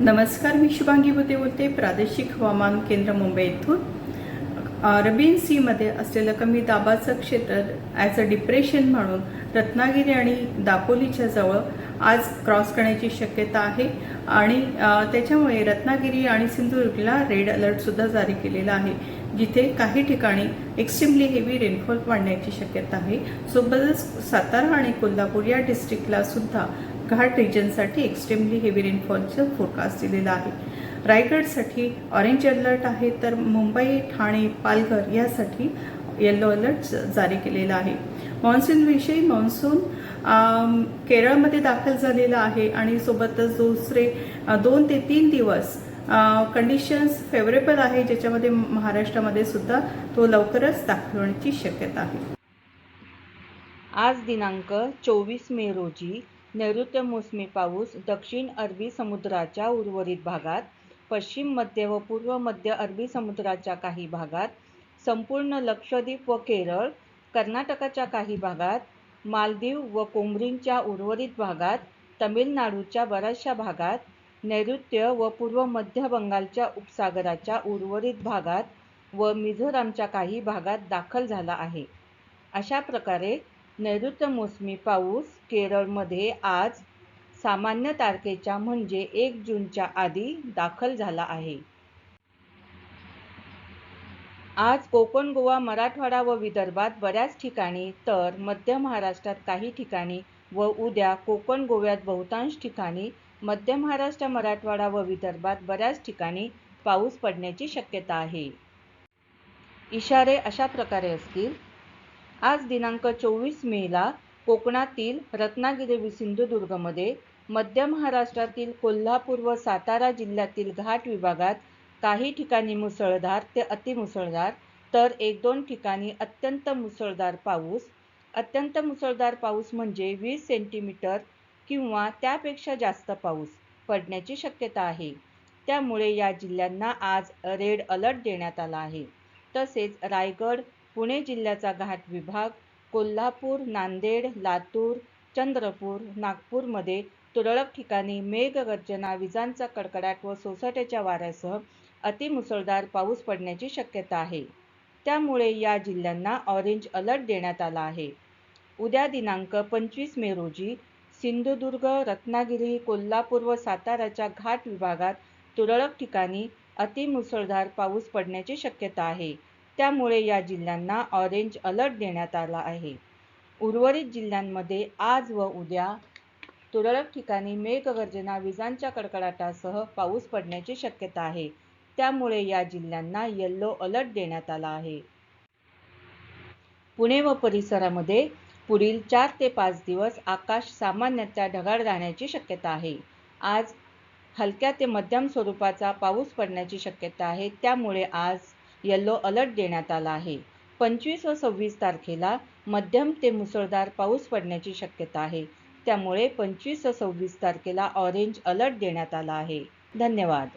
नमस्कार मी शुभांगी होते बोलते प्रादेशिक हवामान केंद्र मुंबई येथून अरबियन सीमध्ये असलेलं कमी दाबाचं क्षेत्र ॲज अ डिप्रेशन म्हणून रत्नागिरी आणि दापोलीच्या जवळ आज क्रॉस करण्याची शक्यता आहे आणि त्याच्यामुळे रत्नागिरी आणि सिंधुदुर्गला रेड अलर्टसुद्धा जारी केलेला आहे जिथे काही ठिकाणी एक्स्ट्रीमली हेवी रेनफॉल वाढण्याची शक्यता आहे. सोबतच सातारा आणि कोल्हापूर या डिस्ट्रिक्टला सुद्धा घाट रिजनसाठी एक्स्ट्रीमली हेवी रेनफॉलचं फोरकास्ट दिलेला आहे. रायगडसाठी ऑरेंज अलर्ट आहे तर मुंबई ठाणे पालघर यासाठी येलो अलर्ट जारी केलेला आहे. मान्सूनविषयी मान्सून केरळमध्ये दाखल झालेला आहे आणि सोबतच दुसरे दोन ते तीन दिवस कंडिशन्स फेवरेबल आहे ज्याच्यामध्ये महाराष्ट्रामध्ये सुद्धा तो लवकरच दाखवण्याची शक्यता आहे. आज दिनांक चोवीस मे रोजी नैऋत्य मोसमी पाऊस दक्षिण अरबी समुद्राच्या उर्वरित भागात पश्चिम मध्य व पूर्व मध्य अरबी समुद्राच्या काही भागात संपूर्ण लक्षद्वीप व केरळ कर्नाटकाच्या काही भागात मालदीव व कोमरींच्या उर्वरित भागात तमिळनाडूच्या बऱ्याचशा भागात नैऋत्य व पूर्व मध्य बंगालच्या उपसागराच्या उर्वरित भागात व मिझोरामच्या काही भागात दाखल झाला आहे. अशा प्रकारे नैऋत्य मोसमी पाऊस केरळमध्ये आज सामान्य तारखेच्या म्हणजे एक जूनच्या आधी दाखल झाला आहे. आज कोकण गोवा मराठवाडा व विदर्भात बऱ्याच ठिकाणी तर मध्य महाराष्ट्रात काही ठिकाणी व उद्या कोकण गोव्यात बहुतांश ठिकाणी मध्य महाराष्ट्र मराठवाडा व विदर्भात बऱ्याच ठिकाणी पाऊस पडण्याची शक्यता आहे. इशारे अशा प्रकारे असतील. आज दिनांक चोवीस मेला कोकणातील रत्नागिरी व सिंधुदुर्गमध्ये मध्य महाराष्ट्रातील कोल्हापूर व सातारा जिल्ह्यातील घाट विभागात काही ठिकाणी मुसळधार ते अतिमुसळधार तर एक दोन ठिकाणी अत्यंत मुसळधार पाऊस. अत्यंत मुसळधार पाऊस म्हणजे वीस सेंटीमीटर किंवा त्यापेक्षा जास्त पाऊस पडण्याची शक्यता आहे. त्यामुळे या जिल्ह्यांना आज रेड अलर्ट देण्यात आला आहे. तसेच रायगड पुणे जिल्ह्याचा घाट विभाग कोल्हापूर नांदेड लातूर चंद्रपूर नागपूरमध्ये तुरळक ठिकाणी मेघगर्जना विजांचा कडकडाट व सोसाट्याच्या वाऱ्यासह अतिमुसळधार पाऊस पडण्याची शक्यता आहे. त्यामुळे या जिल्ह्यांना ऑरेंज अलर्ट देण्यात आला आहे. उद्या दिनांक पंचवीस मे रोजी सिंधुदुर्ग रत्नागिरी कोल्हापूर व साताराच्या घाट विभागात तुरळक ठिकाणी अतिमुसळधार पाऊस पडण्याची शक्यता आहे. त्यामुळे या जिल्ह्यांना ऑरेंज अलर्ट देण्यात आला आहे. उर्वरित जिल्ह्यांमध्ये आज व उद्या तुरळक ठिकाणी मेघगर्जना विजांच्या कडकडाटासह पाऊस पडण्याची शक्यता आहे. त्यामुळे या जिल्ह्यांना येल्लो अलर्ट देण्यात आला आहे. पुणे व परिसरामध्ये पुढील चार ते पाच दिवस आकाश सामान्यतः ढगाळ राहण्याची शक्यता आहे. आज हलक्या ते मध्यम स्वरूपाचा पाऊस पडण्याची शक्यता आहे. त्यामुळे आज येल्लो अलर्ट देण्यात आला आहे. पंचवीस व सव्वीस तारखेला मध्यम ते मुसळधार पाऊस पडण्याची शक्यता आहे. त्यामुळे पंचवीस व सव्वीस तारखेला ऑरेंज अलर्ट देण्यात आला आहे. धन्यवाद.